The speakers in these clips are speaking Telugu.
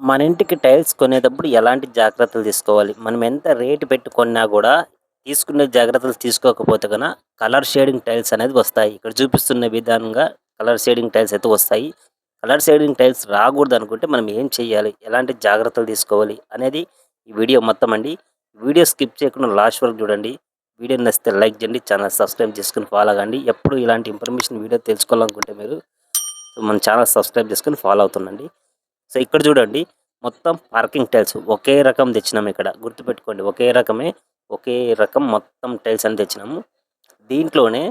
మన ఇంటికి టైల్స్ కొనేటప్పుడు ఎలాంటి జాగ్రత్తలు తీసుకోవాలి? మనం ఎంత రేటు పెట్టుకున్నా కూడా తీసుకునే జాగ్రత్తలు తీసుకోకపోతే కనుక కలర్ షేడింగ్ టైల్స్ అనేది వస్తాయి. ఇక్కడ చూపిస్తున్న విధానంగా కలర్ షేడింగ్ టైల్స్ అయితే వస్తాయి. కలర్ షేడింగ్ టైల్స్ రాకూడదు అనుకుంటే మనం ఏం చేయాలి? ఎలాంటి జాగ్రత్తలు తీసుకోవాలి? అనేది ఈ వీడియో మొత్తం అండి. వీడియో స్కిప్ చేయకుండా లాస్ట్ వరకు చూడండి. వీడియో నచ్చితే లైక్ చేయండి. ఛానల్ సబ్స్క్రైబ్ చేసుకుని ఫాలో అవ్వండి. ఎప్పుడు ఇలాంటి ఇన్ఫర్మేషన్ వీడియో తెలుసుకోవాలనుకుంటే మీరు మన ఛానల్ సబ్స్క్రైబ్ చేసుకుని ఫాలో అవుతుండండి. సో ఇక్కడ చూడండి మొత్తం పార్కింగ్ టైల్స్ ఒకే రకం తెచ్చినాం ఇక్కడ. గుర్తుపెట్టుకోండి ఒకే రకమే ఒకే రకం మొత్తం టైల్స్ అని తెచ్చినాము. దీంట్లోనే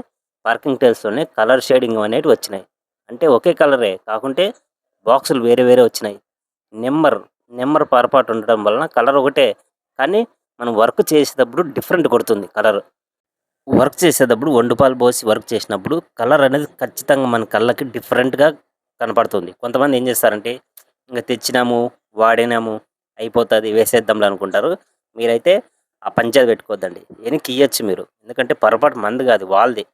పార్కింగ్ టైల్స్లోనే కలర్ షేడింగ్ అనేవి వచ్చినాయి. అంటే ఒకే కలరే కాకుంటే బాక్సులు వేరే వేరే వచ్చినాయి. నెంబర్ నెంబర్ పొరపాటు ఉండడం వలన కలర్ ఒకటే కానీ మనం వర్క్ చేసేటప్పుడు డిఫరెంట్ కొడుతుంది కలర్. వర్క్ చేసేటప్పుడు వండుపాలు పోసి వర్క్ చేసినప్పుడు కలర్ అనేది ఖచ్చితంగా మన కళ్ళకి డిఫరెంట్గా కనపడుతుంది. కొంతమంది ఏం చేస్తారంటే ఇంకా తెచ్చినాము వాడినాము అయిపోతుంది వేసేద్దాంలే అనుకుంటారు. మీరైతే ఆ పంచాయతీ పెట్టుకోవద్దండి. వెనక్కి ఇవ్వచ్చు మీరు. ఎందుకంటే పొరపాటు మంది కాదు వాళ్ళది.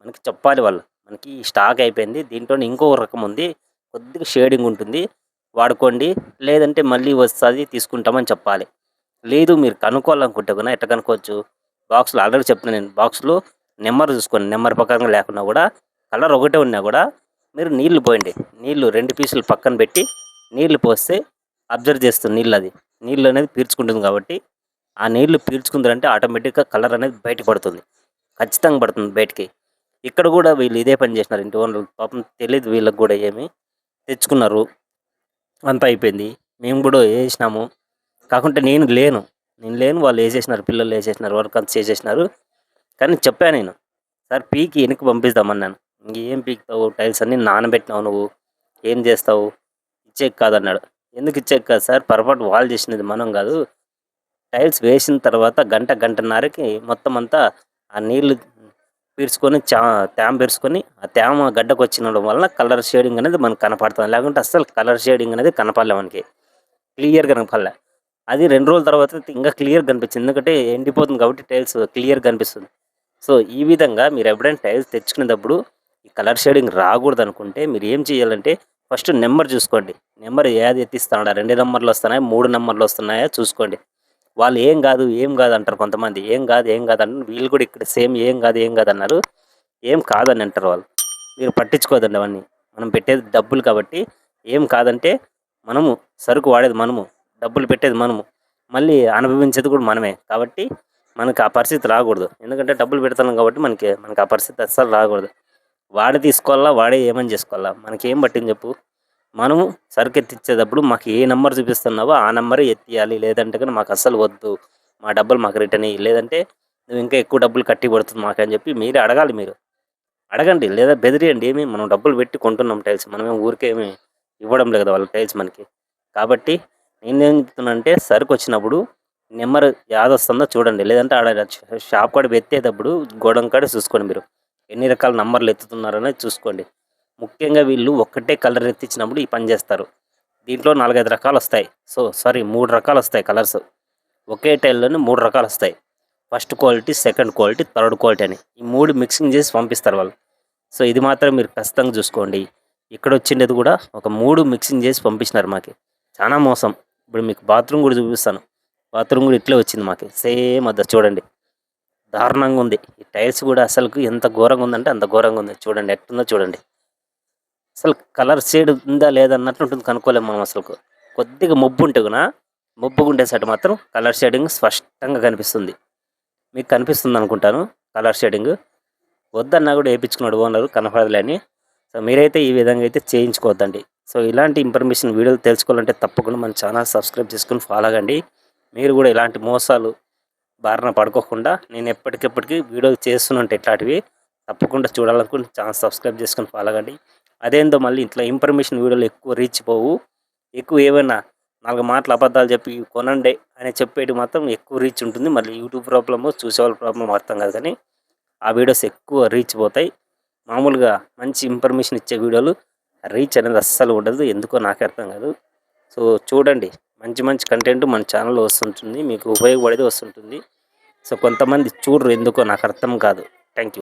మనకి చెప్పాలి వాళ్ళు. మనకి స్టాక్ అయిపోయింది దీంట్లో ఇంకో రకం ఉంది. కొద్దిగా షేడింగ్ ఉంటుంది. వాడుకోండి. లేదంటే మళ్ళీ వస్తుంది తీసుకుంటామని చెప్పాలి. లేదు మీరు కనుక్కోవాలనుకుంటే కూడా ఎట్లా కనుక్కోవచ్చు? బాక్స్లో ఆల్రెడీ చెప్తున్నాను నేను బాక్స్లో నెంబర్ చూసుకోండి. నెంబర్ ప్రకారంగా లేకున్నా కూడా కలర్ ఒకటే ఉన్నా కూడా మీరు నీళ్ళు పోయండి. నీళ్ళు రెండు పీసులు పక్కన పెట్టి నీళ్ళు పోస్తే అబ్జర్వ్ చేస్తుంది నీళ్ళు అది. నీళ్ళు అనేది పీల్చుకుంటుంది కాబట్టి ఆ నీళ్ళు పీల్చుకుందంటే ఆటోమేటిక్గా కలర్ అనేది బయటకు పడుతుంది. ఖచ్చితంగా పడుతుంది బయటికి. ఇక్కడ కూడా వీళ్ళు ఇదే పని చేసినారు. ఇంటి వాళ్ళు పాపం తెలియదు వీళ్ళకి కూడా ఏమి. తెచ్చుకున్నారు. అంతా అయిపోయింది. మేము కూడా వేసినాము. కాకుంటే నేను లేను. నేను లేను. వాళ్ళు వేసేసినారు. పిల్లలు వేసేసినారు. వర్క్ అంతా చేసేసినారు. కానీ చెప్పాను నేను. సార్ పీకి వెనక్కి పంపిస్తామన్నాను ఇంకేం పీకుతావు? టైల్స్ అన్నీ నానబెట్టినావు నువ్వు. ఏం చేస్తావు? ఇచ్చేకి కాదన్నాడు. ఎందుకు ఇచ్చేకి కాదు సార్? పొరపాటు వాళ్ళు చేసినది మనం కాదు. టైల్స్ వేసిన తర్వాత గంట గంటన్నరకి మొత్తం అంతా ఆ నీళ్ళు పీర్చుకొని చా తేమ పీర్చుకొని ఆ తేమ గడ్డకు వచ్చినడం వలన కలర్ షేడింగ్ అనేది మనకు కనపడుతుంది. లేకుంటే అస్సలు కలర్ షేడింగ్ అనేది కనపడలే మనకి. క్లియర్గా కనపడలే. అది రెండు రోజుల తర్వాత ఇంకా క్లియర్ కనిపించింది. ఎందుకంటే ఎండిపోతుంది కాబట్టి టైల్స్ క్లియర్ కనిపిస్తుంది. సో ఈ విధంగా మీరు ఎప్పుడైనా టైల్స్ తెచ్చుకునేటప్పుడు ఈ కలర్ షేడింగ్ రాకూడదు అనుకుంటే మీరు ఏం చేయాలంటే ఫస్ట్ నెంబర్ చూసుకోండి. నెంబర్ ఏది ఎత్తిస్తాడా? రెండు నెంబర్లు వస్తున్నాయా? మూడు నెంబర్లు వస్తున్నాయా? చూసుకోండి. వాళ్ళు ఏం కాదు ఏం కాదు అంటారు కొంతమంది. ఏం కాదు ఏం కాదు అంటారు వీళ్ళు కూడా ఇక్కడ సేమ్ ఏం కాదు ఏం కాదు అన్నారు. ఏం కాదని అంటారు వాళ్ళు. మీరు పట్టించుకోదండి అవన్నీ. మనం పెట్టేది డబ్బులు కాబట్టి ఏం కాదంటే మనము సరుకు వాడేది మనము. డబ్బులు పెట్టేది మనము. మళ్ళీ అనుభవించేది కూడా మనమే. కాబట్టి మనకు ఆ పరిస్థితి రాకూడదు. ఎందుకంటే డబ్బులు పెడతాం కాబట్టి మనకి మనకి ఆ పరిస్థితి అస్సలు రాకూడదు. వాడే తీసుకోవాలా వాడే ఏమని చేసుకోవాలా? మనకేం పట్టింది చెప్పు. మనము సరుకు ఎత్తిచ్చేటప్పుడు మాకు ఏ నెంబర్ చూపిస్తున్నావో ఆ నెంబర్ ఎత్తియాలి లేదంటే కానీ మాకు అస్సలు వద్దు. మా డబ్బులు మాకు రిటర్న్ అయ్యి లేదంటే నువ్వు ఇంకా ఎక్కువ డబ్బులు కట్టి పడుతుంది మాకని చెప్పి మీరే అడగాలి మీరు. అడగండి. లేదా బెదిరియండి. ఏమి మనం డబ్బులు పెట్టి కొంటున్నాం టైల్స్. మనమే ఊరికేమి ఇవ్వడం లేదు వాళ్ళ టైల్స్ మనకి. కాబట్టి నేనేం చెప్తున్నానంటే సరుకు వచ్చినప్పుడు నెంబర్ యాదొస్తుందో చూడండి. లేదంటే ఆడ షాప్ కాడ ఎత్తేటప్పుడు గోడం కాడ చూసుకోండి మీరు. ఎన్ని రకాల నంబర్లు ఎత్తుతున్నారనేది చూసుకోండి. ముఖ్యంగా వీళ్ళు ఒక్కటే కలర్ ఎత్తించినప్పుడు ఈ పని చేస్తారు. దీంట్లో నాలుగైదు రకాలు వస్తాయి. సో సారీ మూడు రకాలు వస్తాయి కలర్స్. ఒకే టైల్లోనే మూడు రకాలు వస్తాయి. First quality second quality third quality అని. ఈ మూడు మిక్సింగ్ చేసి పంపిస్తారు వాళ్ళు. సో ఇది మాత్రం మీరు ఖచ్చితంగా చూసుకోండి. ఇక్కడ వచ్చిండేది కూడా ఒక మూడు మిక్సింగ్ చేసి పంపించినారు మాకు. చాలా మోసం. ఇప్పుడు మీకు బాత్రూమ్ కూడా చూపిస్తాను. బాత్రూమ్ కూడా ఇట్లే వచ్చింది మాకు. సేమ్ అద్దరు చూడండి. దారుణంగా ఉంది. ఈ టైల్స్ కూడా అసలు ఎంత ఘోరంగా ఉందంటే అంత ఘోరంగా ఉంది. చూడండి ఎట్టుందో చూడండి. అసలు కలర్ షేడ్ ఉందా లేదా అన్నట్టు ఉంటుంది కనుక్కోలేము మనం అసలు కొద్దిగా మొబ్బు ఉంటే కూడా మొబ్బు ఉంటే సైడ్ మాత్రం కలర్ షేడింగ్ స్పష్టంగా కనిపిస్తుంది. మీకు కనిపిస్తుంది అనుకుంటాను కలర్ షేడింగ్. వద్దన్నా కూడా వేయించుకున్నాడు ఓనరు కనపడలేని సో మీరైతే ఈ విధంగా అయితే చేయించుకోవద్దండి. సో ఇలాంటి ఇన్ఫర్మేషన్ వీడియోలు తెలుసుకోవాలంటే తప్పకుండా మన ఛానల్ సబ్స్క్రైబ్ చేసుకుని ఫాలో అవ్వండి. మీరు కూడా ఇలాంటి మోసాలు బారిన పడుకోకుండా నేను ఎప్పటికెప్పటికీ వీడియోలు చేస్తున్నట్టు ఇట్లాంటివి. తప్పకుండా చూడాలనుకుంటే ఛానల్ సబ్స్క్రైబ్ చేసుకుని ఫాలో అవ్వండి అదేందో మళ్ళీ ఇట్లా ఇన్ఫర్మేషన్ వీడియోలు ఎక్కువ రీచ్ పోవు. ఎక్కువ ఏమైనా నాలుగు మాటలు అబద్ధాలు చెప్పి కొనండి అని చెప్పేటి మాత్రం ఎక్కువ రీచ్ ఉంటుంది. మళ్ళీ యూట్యూబ్ ప్రాబ్లము చూసేవాళ్ళ ప్రాబ్లం అర్థం కాదు కానీ ఆ వీడియోస్ ఎక్కువ రీచ్ పోతాయి. మామూలుగా మంచి ఇన్ఫర్మేషన్ ఇచ్చే వీడియోలు రీచ్ అనేది అస్సలు ఉండదు. ఎందుకో నాకు అర్థం కాదు. సో చూడండి. మంచి మంచి కంటెంట్ మన ఛానల్లో వస్తుంటుంది మీకు ఉపయోగపడేది వస్తుంటుంది. సో కొంతమంది చూడరు ఎందుకో నాకు అర్థం కాదు. Thank you